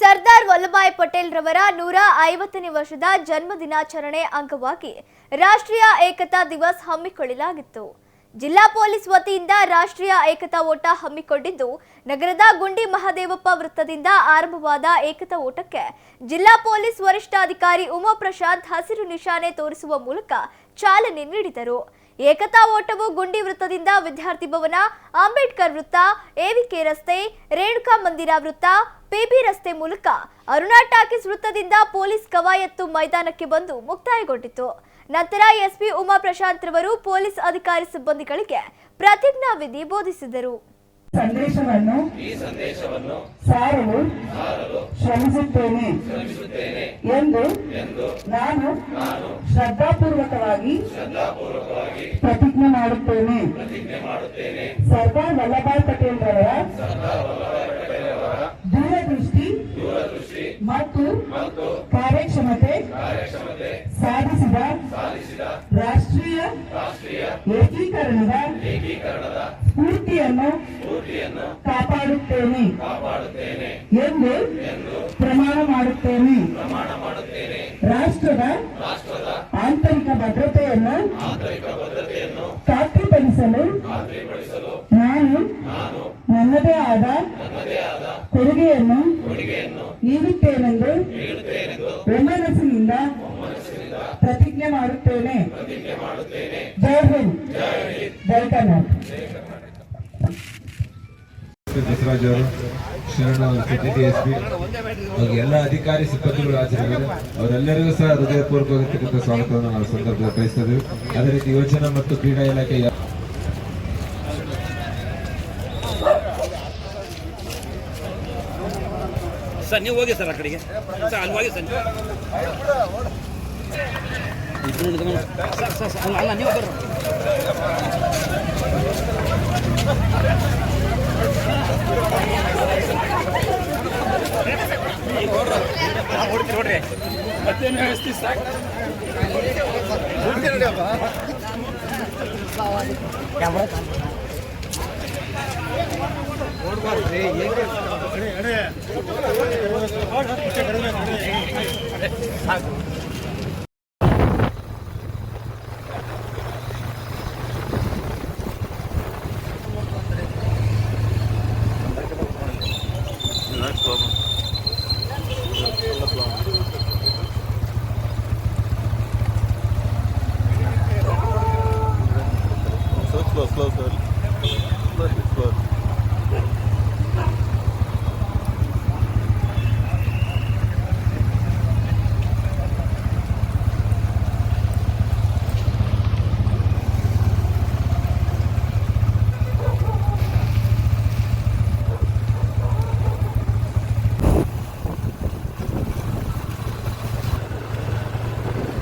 ಸರ್ದಾರ್ ವಲ್ಲಭಾಯ್ ಪಟೇಲ್ ರವರ ನೂರ ಐವತ್ತನೇ ವರ್ಷದ ಜನ್ಮ ದಿನಾಚರಣೆ ಅಂಗವಾಗಿ ರಾಷ್ಟ್ರೀಯ ಏಕತಾ ದಿವಸ್ ಹಮ್ಮಿಕೊಳ್ಳಲಾಗಿತ್ತು. ಜಿಲ್ಲಾ ಪೊಲೀಸ್ ವತಿಯಿಂದ ರಾಷ್ಟ್ರೀಯ ಏಕತಾ ಓಟ ಹಮ್ಮಿಕೊಂಡಿದ್ದು ನಗರದ ಗುಂಡಿ ಮಹದೇವಪ್ಪ ವೃತ್ತದಿಂದ ಆರಂಭವಾದ ಏಕತಾ ಓಟಕ್ಕೆ ಜಿಲ್ಲಾ ಪೊಲೀಸ್ ವರಿಷ್ಠಾಧಿಕಾರಿ ಉಮಾಪ್ರಸಾದ್ ಹಸಿರು ನಿಶಾನೆ ತೋರಿಸುವ ಮೂಲಕ ಚಾಲನೆ ನೀಡಿದರು. ಏಕತಾ ಓಟವು ಗುಂಡಿ ವೃತ್ತದಿಂದ ವಿದ್ಯಾರ್ಥಿ ಭವನ, ಅಂಬೇಡ್ಕರ್ ವೃತ್ತ ಎವಿಕೆ ರಸ್ತೆ, ರೇಣುಕಾ ಮಂದಿರ ವೃತ್ತ ಪಿಬಿ ರಸ್ತೆ ಮೂಲಕ ಅರುಣಾ ಟಾಕೀಸ್ ವೃತ್ತದಿಂದ ಪೊಲೀಸ್ ಕವಾಯತ್ತು ಮೈದಾನಕ್ಕೆ ಬಂದು ಮುಕ್ತಾಯಗೊಂಡಿತು. ನಂತರ ಎಸ್ಪಿ ಉಮಾ ಪ್ರಶಾಂತ್ ರವರು ಪೊಲೀಸ್ ಅಧಿಕಾರಿ ಸಿಬ್ಬಂದಿಗಳಿಗೆ ಪ್ರತಿಜ್ಞಾ ವಿಧಿ ಬೋಧಿಸಿದರು ಸಂದೇಶವನ್ನು ಸಾರಲು ಶ್ರಮಿಸುತ್ತೇನೆ ಎಂದು ನಾನು ಶ್ರದ್ಧಾಪೂರ್ವಕವಾಗಿ ಪ್ರತಿಜ್ಞೆ ಮಾಡುತ್ತೇನೆ. ಸರ್ದಾರ್ ವಲ್ಲಭಾಯ್ ಪಟೇಲ್ ರವರ ರಾಷ್ಟ್ರೀಯ ಏಕೀಕರಣದ ಸ್ಫೂರ್ತಿಯನ್ನು ಕಾಪಾಡುತ್ತೇನೆ ಎಂದು ಪ್ರಮಾಣ ಮಾಡುತ್ತೇನೆ. ರಾಷ್ಟ್ರದ ಆಂತರಿಕ ಭದ್ರತೆಯನ್ನು ಖಾತ್ರಿಪಡಿಸಲು ನಾನು ನನ್ನದೇ ಆದ ಕೊಡುಗೆಯನ್ನು ನೀಡುತ್ತೇನೆಂದು ಒಮ್ಮನಸ್ಸಿನಿಂದ ಪ್ರತಿಜ್ಞೆ ಮಾಡುತ್ತೇನೆ. ಜೈ ಹಿಂದ್. ಜೈ ಕರ್ನಾಟಕ. ಬಸವರಾಜ್ ಅವರು ಶರಣ ಸಿಟಿ ಡಿ ಎಸ್ ಪಿ ಹಾಗೂ ಎಲ್ಲ ಅಧಿಕಾರಿ ಸಿಬ್ಬಂದಿಗಳು ಹಾಜರಿದ್ದಾರೆ. ಅವರೆಲ್ಲರಿಗೂ ಸಹ ಹೃದಯಪೂರ್ವಕವಾಗಿರ್ತಕ್ಕಂಥ ಸ್ವಾಗತವನ್ನು ನಾವು ಸಂದರ್ಭದಲ್ಲಿ ಬಯಸ್ತೇವೆ ಅದೇ ರೀತಿ ಯೋಜನಾ ಮತ್ತು ಕ್ರೀಡಾ ಇಲಾಖೆ ಯಾ- ಸರ್ ನೀವು ಹೋಗಿ ಸರ್ ಆ ಕಡೆಗೆ. ಸರ್ ಅಲ್ಲಿ ಹೋಗಿ ಸರ್ ಇಬ್ರು ಹಿಡ್ಕೊಂಡು- ಸರ್ ಸರ್ ಸರ್, ಅಲ್ಲ ನೀವು ಬರ್ರಿ ಹೊಡ್ತೀರಿ ನೋಡ್ರಿ ಮತ್ತೇನು ವ್ಯವಸ್ಥೆ ಸಾಕು close early. Close is close.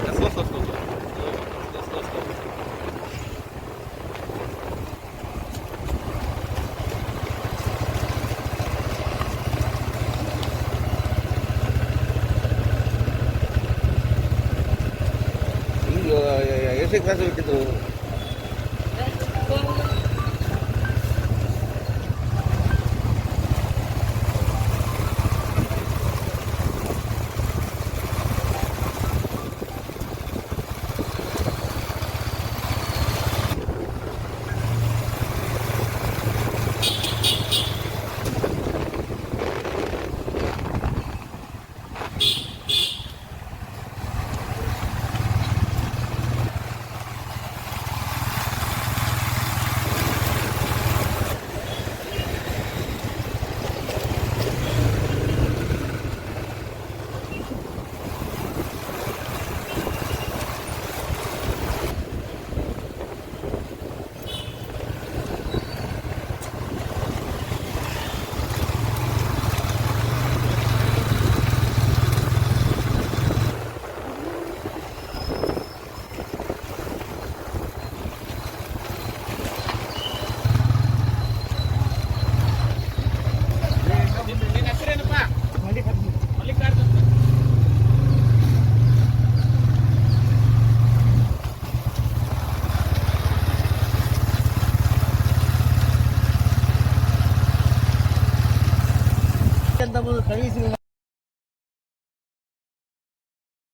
Let's go, let's go. してくださる வந்தபோது கழிவு